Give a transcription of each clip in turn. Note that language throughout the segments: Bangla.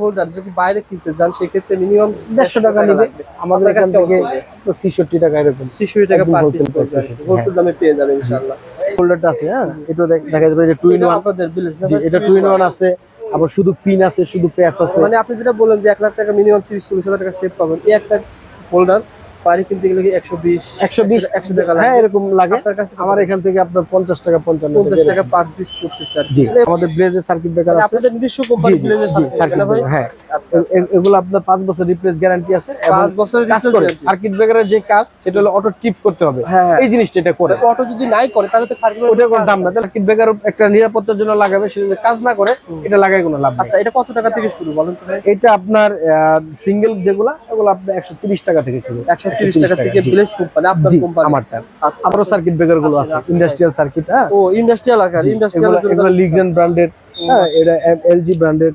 হোল্ডার যদি বাইরে কিনতে যান সেক্ষেত্রে মিনিমাম দেড়শো টাকা নেবে আমাদের কাছ থেকে ছিষট্টি টাকা এরকম ছিষট্টি টাকা হোলসেল দামে পেয়ে যাবেন ইনশাআল্লাহ। হোল্ডারটা আছে হ্যাঁ? এটা দেখা যাবে এটা টু ইন ওয়ান আপনাদের বিলেজ এটা টু ইন ওয়ান আছে। আবার শুধু পিন আছে শুধু প্যাচ আছে। মানে আপনি যেটা বলেন যে এক লাখ টাকা মিনিমাম তিরিশ চল্লিশ হাজার টাকা সেভ পাবেন এই একটা হোল্ডার পাড়ি কিনতে গেলে 120 120 হ্যাঁ, লাগে? আমার এখান থেকে আপনার 50 টাকা 55 50 টাকা পার পিস করতে স্যার আমাদের ব্লেজে সার্কিট ব্রেকার আছে। আপনাদের নিজস্ব কোম্পানি ব্লেজে সার্কিট ব্রেকার হ্যাঁ। আচ্ছা, আচ্ছা। এগুলো আপনার 5 বছর রিপ্লেস গ্যারান্টি আছে 5 বছরের রিপ্লেস গ্যারান্টি সার্কিট ব্রেকারের যে কাজ সেটা হলো অটো টিপ করতে হবে। হ্যাঁ, হ্যাঁ। এই জিনিসটা এটা করে। অটো যদি নাই করে তাহলে তো সার্কিট ওটা কোনো দাম না। সার্কিট ব্রেকার একটা নিরাপত্তার জন্য লাগাবে সে কাজ না করে এটা লাগাই কোনো লাভ আচ্ছা এটা কত টাকা থেকে শুরু বলেন তো এটা আপনার সিঙ্গেল যেগুলা ওগুলো আপনার 130 টাকা থেকে শুরু। 100 টাকা থেকে কোম্পানি আপনার কোম্পানি আমারটা। আচ্ছা আমারও আচ্ছা। সার্কিট ব্রেকারগুলো আছে আচ্ছা, আচ্ছা, ইন্ডাস্ট্রিয়াল সার্কিট হ্যাঁ? ও ইন্ডাস্ট্রিয়াল আকার ইন্ডাস্ট্রিয়াল এগুলো লিগনেন ব্র্যান্ডেড হ্যাঁ এটা এলজি ব্র্যান্ডেড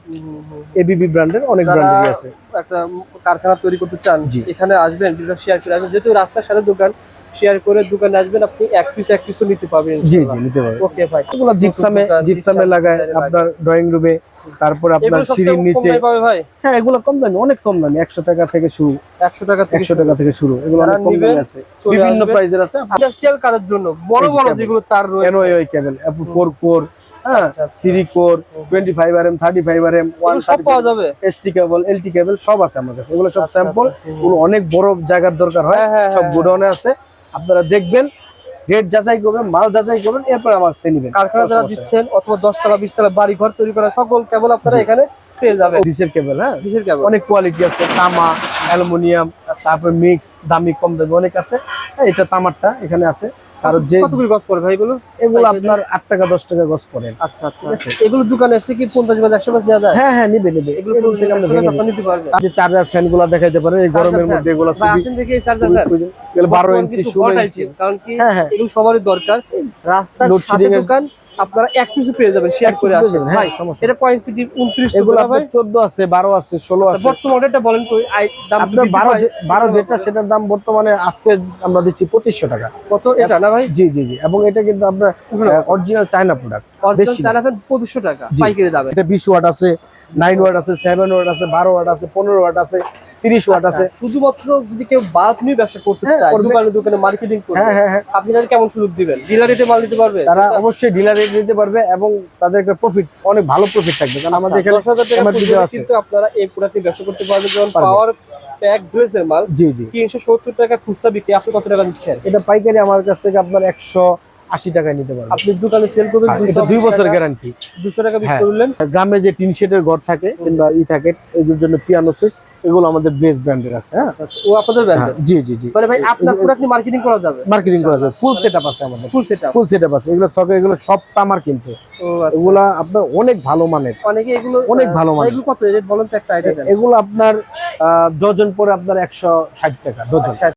এবিবি ব্র্যান্ডের অনেক ব্র্যান্ডের আছে। একটা কারখানা তৈরি করতে চান এখানে আসবেন শেয়ার করে আসবেন। যেহেতু রাস্তার সাথে দোকান শেয়ার করে দোকানে আসবেন আপনি এক পিস এক পিসও নিতে পারবেন জি জি নিতে পারবেন। ওকে ভাই। এগুলো জিপসামে জিপসামে লাগায় আপনার ড্রয়িং রুমে তারপর আপনার সিঁড়ির নিচে। ভাই। হ্যাঁ এগুলো কম দামি অনেক কম দামি একশো টাকা থেকে শুরু। একশো টাকা থেকে একশো টাকা থেকে শুরু এগুলো অনেক কম দামি আছে। বিভিন্ন। প্রাইজের আছে। ইন্ডাস্ট্রিয়াল কাজের জন্য বড় বড় যেগুলো তার রয়েছে। এনওআই কেবল ফোর কোর হ্যাঁ আচ্ছা, আচ্ছা। Three core twenty five R M thirty five R M সব পাওয়া যাবে? এসটি কেবল এলটি কেবল সব আছে আমার কাছে। এগুলো সব আচ্ছা, স্যাম্পল আচ্ছা, এগুলো অনেক বড় জায়গার দরকার হয়। হ্যাঁ, হ্যাঁ, সব হ্যাঁ, গোডাউনে আছে। আপনারা দেখবেন রেট যাচাই করবেন মাল যাচাই করবেন এরপর আমার কাছে নিবেন। কারখানা যারা দিচ্ছেন অথবা দশতলা বিশতলা বাড়ি ঘর তৈরি করা সকল কেবল আপনারা এখানে পেয়ে যাবেন। ডিসের কেবল হ্যাঁ? ডিসের কেবল অনেক কোয়ালিটি আছে তামা অ্যালুমিনিয়াম তারপর মিক্স দামি কম দামি অনেক আছে। হ্যাঁ, এটা তামারটা এখানে আছে। কারণ যে কতগুলি গছ পড়ে ভাই এগুলো? এগুলো আপনার টাকা গছ পড়ে। আচ্ছা আচ্ছা এগুলো দোকানে আসলে কি পঞ্চাশ বা একশো গাছ নেওয়া যায়? হ্যাঁ হ্যাঁ নিবে নিবে। এগুলো এগুলো থেকে আমরা ভেঙে নিতে পারবেন। যে চার্জার ফ্যানগুলা দেখাইতে পারে এই গরমের মধ্যে এগুলো খুবই আসেন দেখি এই চার্জার ফ্যান। এগুলো বারো ইঞ্চি ষোলো ইঞ্চি কারণ কি হ্যাঁ, হ্যাঁ। এগুলো সবারই দরকার। রাস্তার সাথে দোকান আপনারা এক পিছু পেয়ে যাবেন শেয়ার করে যাবেন, হ্যাঁ, ভাই এটা কয়েন সিটি উনত্রিশ এগুলো ভাই? আপনার চোদ্দ আছে বারো আছে ষোলো আচ্ছা, আছে। বর্তমান এটা বলেন দাম আপনার যে- বারো যেটা সেটার দাম বর্তমানে আজকে আমরা দিচ্ছি পঁচিশশো টাকা। কত এটা না ভাই? জি জি জি এবং এটা কিন্তু আপনার অরিজিনাল চায়না প্রোডাক্ট অরিজিনাল চালাবেন পঁচিশশো টাকা পাইকারি দামে। এটা বিশ ওয়াট আছে নাইন ওয়াট আছে সেভেন ওয়াট আছে বারো ওয়াট আছে পনেরো ওয়াট আছে তিরিশ ওয়াট আছে। আচ্ছা, শুধুমাত্র যদি কেউ বাল্ব নিয়ে ব্যবসা করতে হ্যাঁ, চায় দোকানে দোকানে মার্কেটিং করবে হ্যাঁ হ্যাঁ আপনি তাদের কেমন সুযোগ দিবেন? ডিলার রেটে মাল দিতে পারবে? তারা অবশ্যই ডিলার রেট দিতে পারবে এবং তাদের একটা প্রফিট অনেক ভালো প্রফিট থাকবে। কারণ আমাদের এখানে দশ হাজার টাকা পর্যন্ত কিন্তু আপনারা এই প্রোডাক্ট নিয়ে ব্যবসা করতে পারবেন। যেমন পাওয়ার প্যাক ড্রেসের মাল জি জি। তিনশো সত্তর টাকা খুচরা বিক্রি আপনি কত টাকা দিচ্ছেন এটা পাইকারি আমার কাছ থেকে আপনার একশো আশি টাকায় নিতে পারবেন। আপনি দোকানে সেল করবেন দুই বছর গ্যারান্টি দুশো টাকা বিক্রি হ্যাঁ। করলেন। গ্রামে যে টিন শেডের ঘর থাকে কিংবা ই থাকে এগুলোর জন্য পিয়ানো সুইচ এগুলো আমাদের বেস্ট ব্র্যান্ডের আছে হ্যাঁ? আচ্ছা, ও আপনাদের ব্র্যান্ডের জি জি জি। মানে ভাই আপনার প্রোডাক্ট মার্কেটিং করা যাবে? মার্কেটিং করা যায় ফুল সেটআপ আছে আমাদের। ফুল সেটআপ ফুল সেটআপ আছে। এগুলো স্টকে এগুলো সব তামার কিন্তু। আচ্ছা। এগুলা আপনার অনেক ভালো মানের। অনেকে এগুলো অনেক ভালো মানের। এগুলো কত? রেট বলেন তো একটা আইডিয়া এগুলো আপনার ডজন পরে আপনার একশো ষাট টাকা ডজন